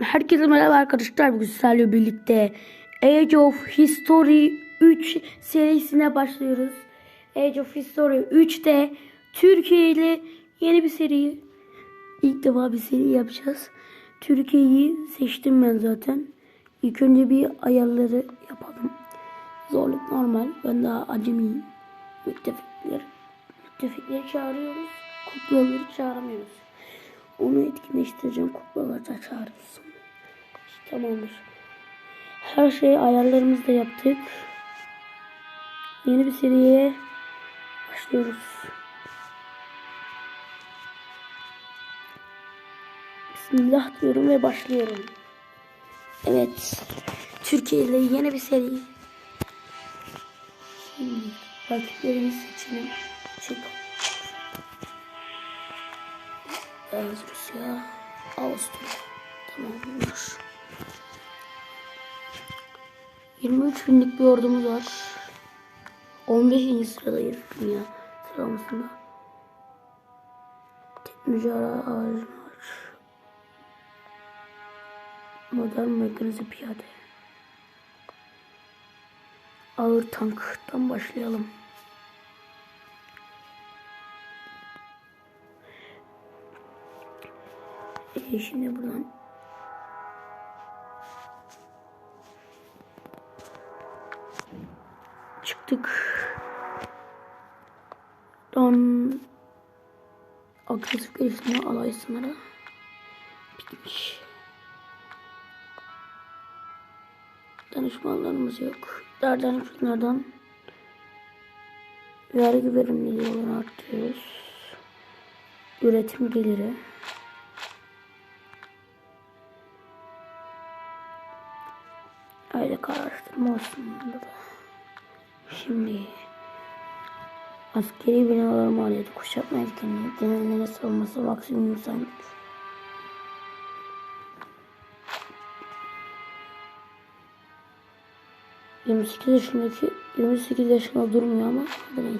Herkese merhaba arkadaşlar. Bugün sizlerle birlikte Age of History 3 serisine başlıyoruz. Age of History 3'te Türkiye ile yeni bir seri. İlk defa bir seri yapacağız. Türkiye'yi seçtim ben zaten. İlk önce bir ayarları yapalım. Zorluk normal. Ben daha acemiyim. Müttefikler. Müttefikleri çağırıyoruz. Kuklaları çağıramıyoruz. Onu etkinleştireceğim. Kuklaları da çağırırsın. İşte tamamdır. Her şeyi ayarlarımızda yaptık. Yeni bir seriye başlıyoruz. Bismillah diyorum ve başlıyorum. Evet. Türkiye ile yeni bir seri. Şimdi rakiplerimizi seçelim. Çık. Evet Rusya. Avusturya. Tamamdır. 23 binlik bir ordumuz var. 15. sıradayız dünya sıralamasında. Teknoloji aracı var. Modern mekanize piyade. Ağır tanktan başlayalım. Ee, şimdi buradan çıktık. Don agresif gelişme alay sınırı bitmiş. Danışmanlarımız yok. Derden şunlardan vergi verimliliği arttırıyoruz. Üretim geliri. Aylık araştırma olsun burada. Şimdi askeri binalar maliyeti kuşatma etkinliği genellere savunması maksimum insanlık. ...28 yaşındaki... ...28 yaşında durmuyor ama... ...hadi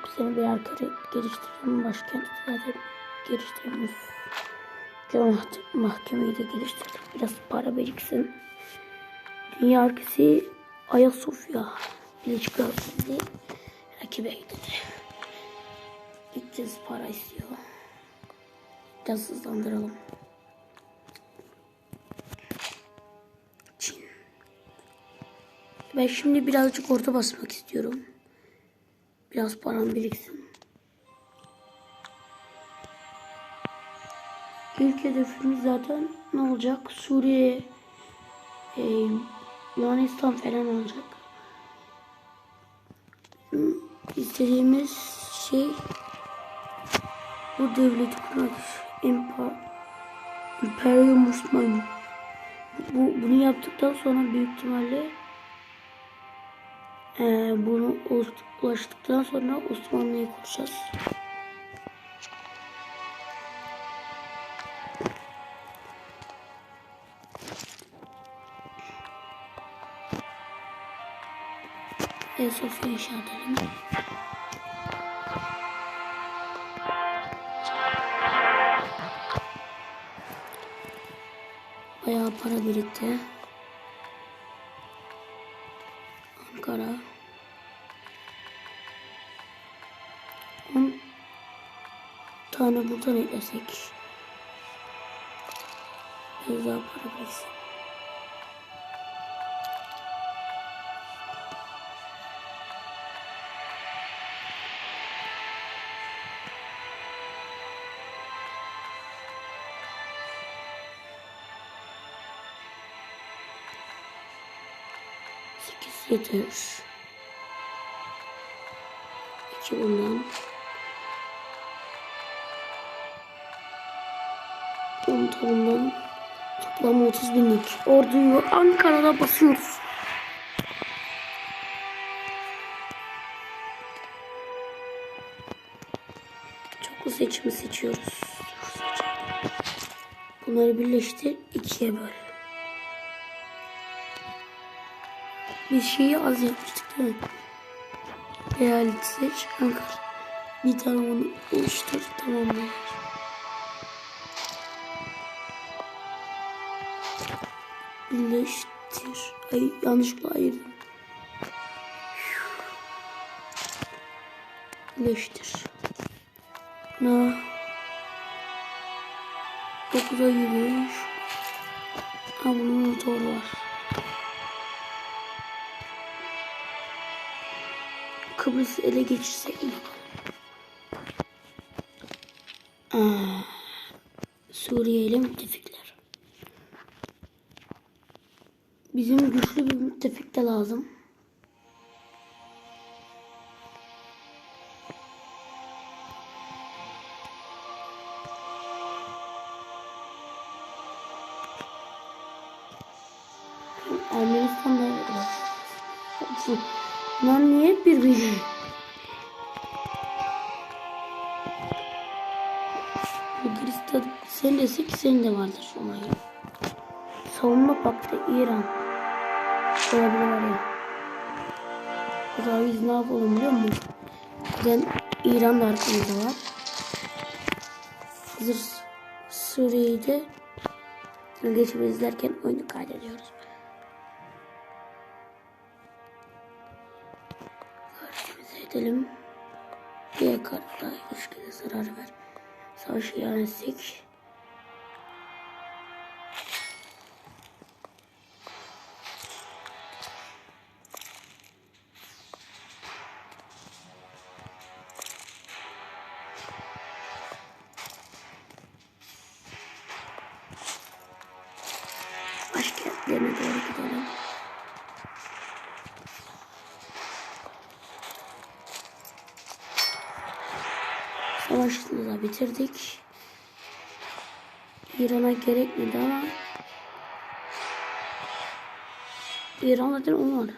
neyse. Hepsini birer kere geliştirdim. Başkent zaten geliştirmiş. Mahkemeyi de geliştirdim. Biraz para biriksin. Dünya ülkesi Ayasofya. Birleşik Krallığı rakibe gidildi. Gideceğiz para istiyor. Biraz hızlandıralım. Çin. Ben şimdi birazcık orta basmak istiyorum. Biraz param biriksin. İlk hedefimiz zaten ne olacak? Suriye, e, Yunanistan falan olacak. İstediğimiz şey bu devleti kurmak. Empa, İmperium Osmanlı. Bu, bunu yaptıktan sonra büyük ihtimalle ee, bunu ulaştıktan sonra Osmanlı'yı kuracağız. Ayasofya inşa edelim. Bayağı para birikti. Ankara. On tane buradan eklesek. Güzel para bilsin. 8 yetiyor. 2 bundan. Toplam 30 binlik. Orduyu Ankara'da basıyoruz. Çoklu seçimi seçiyoruz. Bunları birleştir ikiye böl. Biz şeyi az yapmıştık değil mi? Seç. Ankara. Bir tane onu oluştur. Tamamdır. Birleştir. Ay yanlışlıkla ayırdım. Birleştir. Na. 9'a giriyor. Ha bunun motoru var. Kıbrıs'ı ele geçirsek mi? Aa, Suriye ile müttefikler. Bizim güçlü bir müttefik de lazım. Ermenistan'da var. Bunlar niye hep birbiri? Bulgaristan sen desek senin de vardır onayı. Savunma paktı İran. Olabilir oraya. O zaman biz ne yapalım biliyor musun? Ben İran da arkamızda var. Hazır Suriye'yi de geçip izlerken oyunu kaydediyoruz. Edelim. Diğer kartta ilişkide zarar ver. Savaşı ilan etsek. Başkentlerine doğru gidelim. Savaşını da bitirdik. İran'a gerekmedi ama İran zaten o var.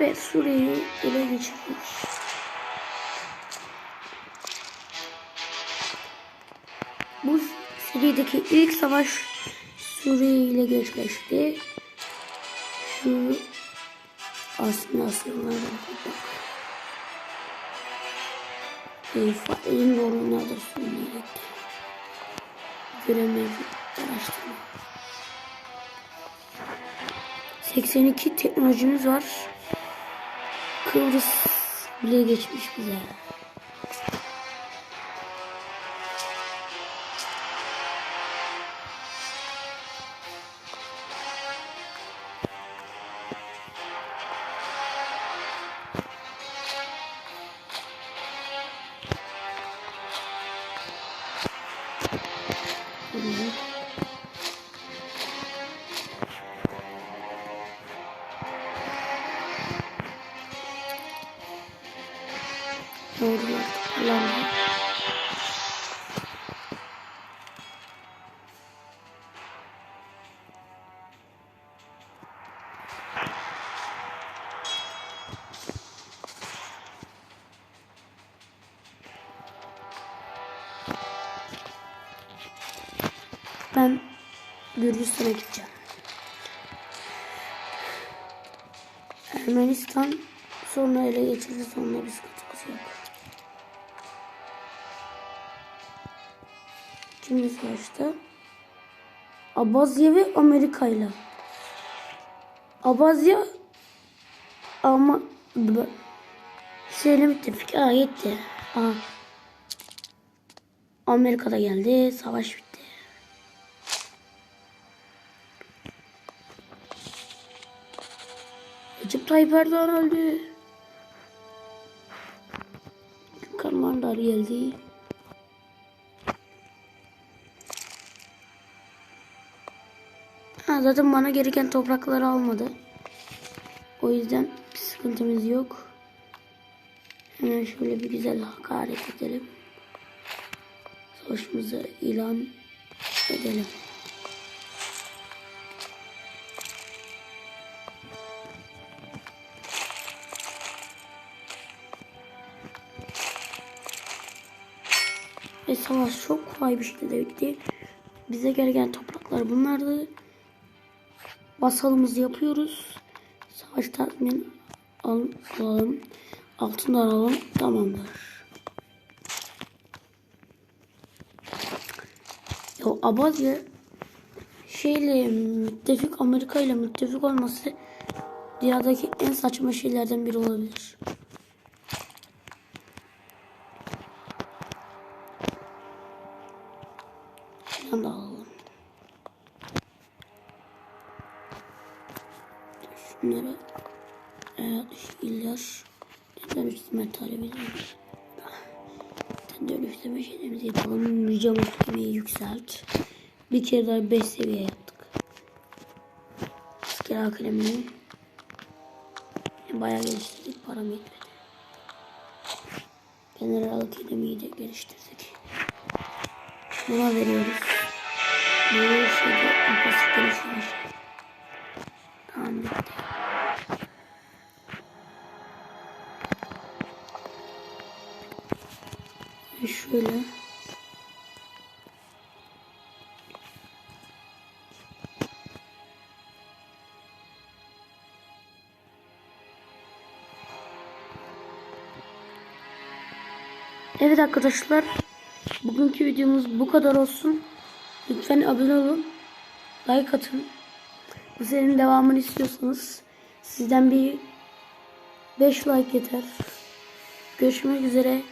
Ve Suriye'yi ele geçirdik. Bu serideki ilk savaş Suriye ile gerçekleşti. Aslında aslında Failin doğru nedir söyleyerek göremeyiz araştırma. 82 teknolojimiz var. Kıbrıs bile geçmiş bize. Doğru kullandım. Ben Gürcistan'a gideceğim. Ermenistan sonra ele geçirir sonra bir sıkıntımız yok. Kimle savaştı? Abazya ve Amerika ile. Abazya ama şeyle müttefik. Aa gitti. Aa. Amerika'da geldi. Savaş bitti. Recep Tayyip Erdoğan öldü. Karmandar geldi. Ha, zaten bana gereken toprakları almadı. O yüzden bir sıkıntımız yok. Hemen şöyle bir güzel hakaret edelim. Savaşımızı ilan edelim. Ve savaş çok kolay bir şekilde bitti. Bize gereken topraklar bunlardı. Basalımızı yapıyoruz. Savaş tatmin al- alalım. Altın alalım. Tamamdır. Ya Abadya şeyle müttefik Amerika ile müttefik olması dünyadaki en saçma şeylerden biri olabilir. Şunları evet, İlyas dönüştürme talebi ediyoruz. Dönüştürme şeylerimizi yapalım. Yüce mahkemeyi yükselt. Bir kere daha 5 seviye yaptık. Asker akademini bayağı geliştirdik. Param yetmedi. General Akademi'yi de geliştirdik. Buna veriyoruz. Bu şeyde pasif geliştirmiş. Ve şöyle. Evet arkadaşlar. Bugünkü videomuz bu kadar olsun. Lütfen abone olun. Like atın. Bu serinin devamını istiyorsanız sizden bir 5 like yeter. Görüşmek üzere.